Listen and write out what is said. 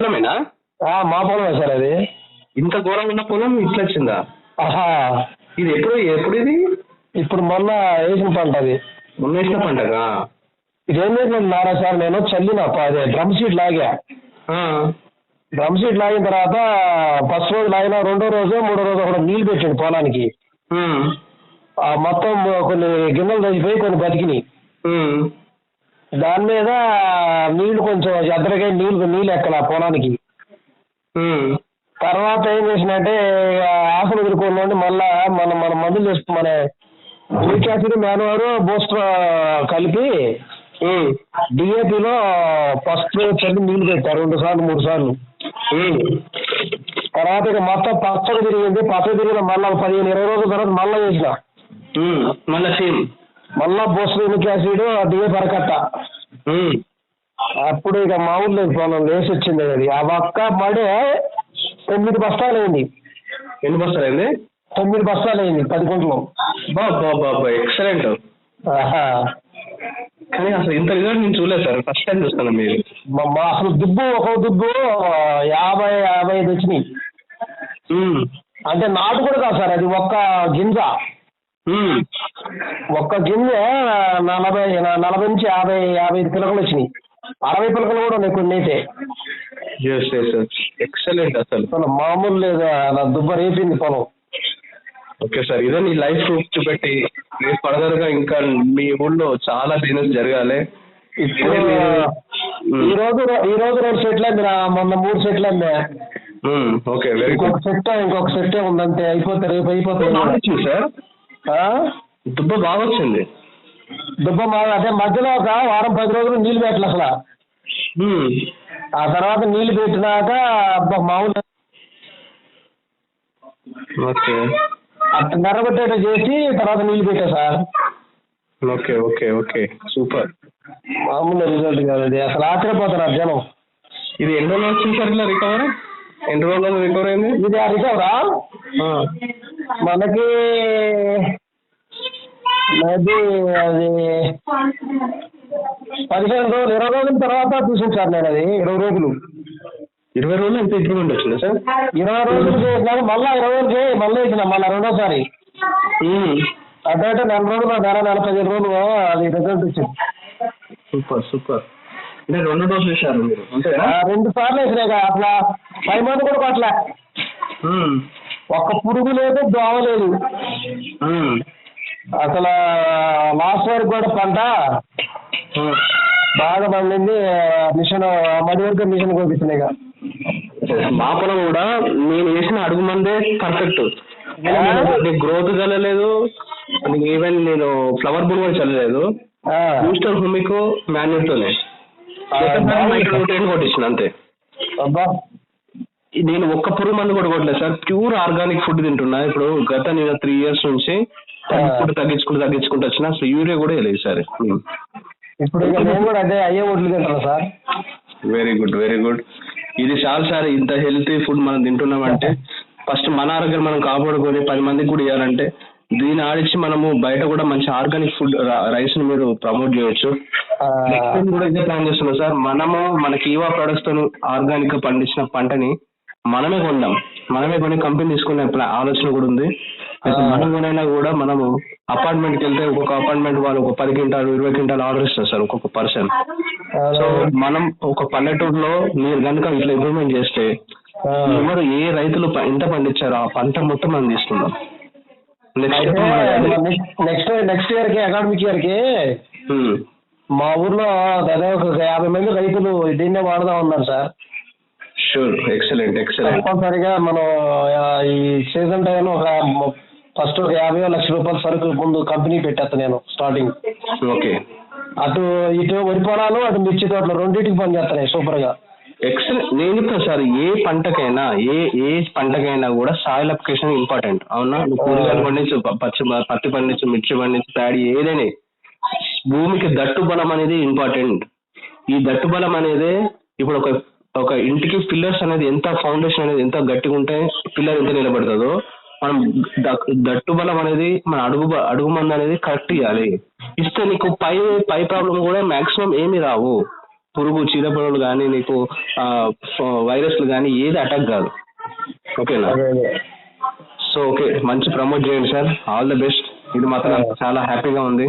పొలమేనా? మా పొలమే సార్ అది. ఇంత ఘోరంగా ఉన్న పొలం ఇట్లా వచ్చిందా? ఆహా. ఇది ఎప్పుడు ఎప్పుడు ఇది? ఇప్పుడు మొన్న వేసిన పంట అది. మొన్న వేసిన పంటగా? ఇదేం చేసిన నారా సార్ నేను చల్లిన ప- అదే డ్రమ్ షీట్ లాగా. ఆ, డ్రమ్ షీట్ లాగిన తర్వాత ఫస్ట్ రోజు లాగిన రెండో రోజు మూడో రోజు కూడా నీళ్ళు పెట్టాడు పొలానికి. ఉమ్, ఆ మొత్తం కొన్ని గిన్నెలు తగ్గిపోయి కొన్ని బతికినాయి. ఉమ్, దాని మీద నీళ్ళు కొంచెం ఎద్దరిగా నీళ్ళు నీళ్ళు ఎక్కల పొలానికి. తర్వాత ఏం చేసినంటే ఆకులు ఎదుర్కొని మళ్ళా మనం మన మందులు చేసుకు మన యూరిక్ యాసిడ్ మ్యాన్వర్ బూస్టర్ కలిపి డిఏపిలో ఫస్ట్ చల్లి నీళ్ళు పెట్టారు రెండు సార్లు మూడు సార్లు. తర్వాత ఇక మొత్తం పచ్చగా తిరిగింది. పచ్చగా తిరిగిన మళ్ళీ పదిహేను ఇరవై రోజుల తర్వాత మళ్ళీ ఉమ్, మళ్ళా సేమ్. మళ్ళా యూరిక్ యాసిడ్ డిఏపి అరకట్ట ఉమ్, అప్పుడు ఇక మామూలు లేదు పొలం లేచి వచ్చింది అది. ఆ ఒక్క పడే తొమ్మిది బస్తాలు అయింది. ఎన్ని బస్తాలు అయింది? తొమ్మిది బస్తాలు అయింది పది గుంటలు బాబా బాబా ఎక్సలెంట్. కానీ అసలు ఇంత రిజల్ట్ నేను చూడలేదు సార్. ఫస్ట్ టైం చూస్తాను మీరు. మా- మా అసలు దుబ్బు ఒక దుబ్బు యాభై యాభై ఐదు వచ్చినాయి. అంటే నాటు కూడా కాదు సార్ అది ఒక్క గింజ. ఒక్క గింజ నలభై నలభై నుంచి యాభై యాభై ఐదు పిలకలు వచ్చినాయి. అరవై పిలకలు కూడా ఉన్నాయి కొన్ని అయితే. ఎక్సలెంట్ అసలు. అసలు మామూలు లేదు దుబ్బ రేపింది పొలం. ఓకే సార్ ఇదే నీ లైఫ్ ప్రూఫ్ చూపెట్టి మీరు ఫర్దర్గా ఇంకా మీ ఊళ్ళో చాలా బిజినెస్ జరగాలి. ఈ రోజు ఈ రోజు రెండు సెట్లు మొన్న మూడు సెట్లు ఓకే వెరీ గుడ్ సెట్ ఇంకొక సెట్ ఉందంతే అయిపోతే రేపు అయిపోతుంది సార్? దుబ్బ బాగా వచ్చింది దుబ్బ మా అదే మధ్యలో ఒక వారం పది రోజులు నీళ్ళు పెట్టలే అసలు. ఆ తర్వాత నీళ్ళు పెట్టినాక మామూలు ఓకే. అట్ట నెరగొట్టేట చేసి తర్వాత నీళ్ళు పెట్టా sir. Okay okay okay. Super. మామూలు రిజల్ట్ కాదు అది అసలు ఆశ్చర్యపోతున్నారు జనం. ఇది ఎన్ని రోజులు వచ్చింది సార్ ఇలా రికవర్? ఎన్ని రోజులు రికవర్ అయింది? ఇది ఆ రికవరా? మనకి అది అది పదిహేను రోజులు ఇరవై రోజుల తర్వాత చూసాను సార్ నేను అది ఇరవై రోజులు. ఇరవై రోజులు ఎంత ఇంప్రూవ్మెంట్ వచ్చింది సార్? ఇరవై రోజులు చేసినాక మళ్ళా ఇరవై రోజులు మళ్ళీ ఇచ్చిన మళ్ళీ రెండోసారి. అంటే నెల రోజులు నెల నెల పదిహేను రోజులు అది రిజల్ట్ వచ్చింది సూపర్ సూపర్. అంటే రెండు డోసులు వేసారు మీరు రెండు సార్లు వేసినాయి అట్లా పై మంది కూడా ఉమ్, ఒక్క పురుగు లేదు దోమ లేదు. అసలు లాస్ట్ వరకు కూడా పంట. బాగా పండింది మిషన్ మడి వరకు మిషన్ ఇక. మా పొలం కూడా నేను వేసిన అడుగు మందే పర్ఫెక్ట్ గ్రోత్ చల్లలేదు ఈవెన్ నేను ఫ్లవర్ బుల్ కూడా చల్లలేదు. బూస్టర్ హుమిక్ మాన్యూర్తోనే కొట్టించిన అంతే. అబ్బా. నేను ఒక్క పురుగు మందు కూడా కొట్టలేదు సార్. ప్యూర్ ఆర్గానిక్ ఫుడ్ తింటున్నా. ఇప్పుడు గత నేను త్రీ ఇయర్స్ నుంచి ఫుడ్ తగ్గించుకుంటూ తగ్గించుకుంటూ వచ్చిన అసలు యూరియా కూడా లేదు సార్. ఇప్పుడు నేను కూడా అదే అయ్యే ఒడ్లు తింటాను sir. Very good very good ఇది చాలు సార్ ఇంత హెల్తీ ఫుడ్ మనం తింటున్నామంటే ఫస్ట్ మన ఆరోగ్యం మనం కాపాడుకొని పది మందికి కూడా ఇవ్వాలంటే దీన్ని ఆడించి మనము బయట కూడా మంచి ఆర్గానిక్ ఫుడ్ రైస్ని మీరు ప్రమోట్ చేయొచ్చు. నెక్స్ట్ కూడా ఇదే ప్లాన్ చేస్తున్నాం సార్. మనము మన కీవా ప్రొడక్ట్స్తో ఆర్గానిక్గా పండించిన పంటని మనమే కొందాం మనమే కొని కంపెనీ తీసుకునే ఆలోచన కూడా ఉంది. అయితే మనం కొనైనా కూడా మనము అపార్ట్మెంట్కి వెళ్తే ఒక్కొక్క అపార్ట్మెంట్ వాళ్ళు ఒక పది క్వింటాలు ఇరవై క్వింటాలు ఆర్డర్ ఇస్తారు సార్ ఒక్కొక్క పర్సన్ సో మనం ఒక పల్లెటూరులో మీరు కనుక ఇట్లా ఇంప్రూవ్మెంట్ చేస్తే ఎవరు ఏ రైతులు ఎంత పండించారో ఆ పంట మొత్తం మనం తీసుకుందాం. నెక్స్ట్ నెక్స్ట్ ఇయర్కి అకాడమిక్ ఇయర్కి మా ఊర్లో దాదాపు ఒక యాభై మంది రైతులు దీన్నే వాడదాం ఉన్నారు సార్. షూర్ ఎక్సలెంట్ ఎక్సలెంట్ తప్పనిసరిగా మనం ఈ సీజన్ టైంలో ఒక ఫస్ట్ ఒక యాభై లక్షల రూపాయల సరుకు ముందు కంపెనీ పెట్టేస్తా నేను స్టార్టింగ్. ఓకే అటు ఇటు వరి పొలాలు అటు మిర్చి తోటలు రెండింటికి పని చేస్తున్నాయి సూపర్గా. ఎక్సలెంట్ నేను చెప్తాను సార్ ఏ పంటకైనా ఏ ఏ పంటకైనా కూడా సాయిల్ అప్లికేషన్ ఇంపార్టెంట్ అవునా? నువ్వు కూరగాయలు పండించు పచ్చి పత్తి పండించు మిర్చి పండించు ప్యాడీ ఏదైనా. భూమికి దట్టు బలం అనేది ఇంపార్టెంట్ ఈ దట్టు బలం అనేది ఇప్పుడు ఒక ఒక ఇంటికి పిల్లర్స్ అనేది ఎంత ఫౌండేషన్ అనేది ఎంత గట్టిగా ఉంటే పిల్లర్ ఎంత నిలబడుతుందో మనం దట్టు బలం అనేది మన అడుగు అడుగు మంది అనేది కరెక్ట్ ఇవ్వాలి ఇస్తే నీకు పై పై ప్రాబ్లం కూడా మాక్సిమం ఏమి రావు. పురుగు చీడపురుగులు కానీ నీకు వైరస్లు కానీ ఏది అటాక్ కాదు. ఓకేనా సో ఓకే మంచి ప్రమోట్ చేయండి సార్. ఆల్ ద బెస్ట్ ఇది మాత్రం చాలా హ్యాపీగా ఉంది.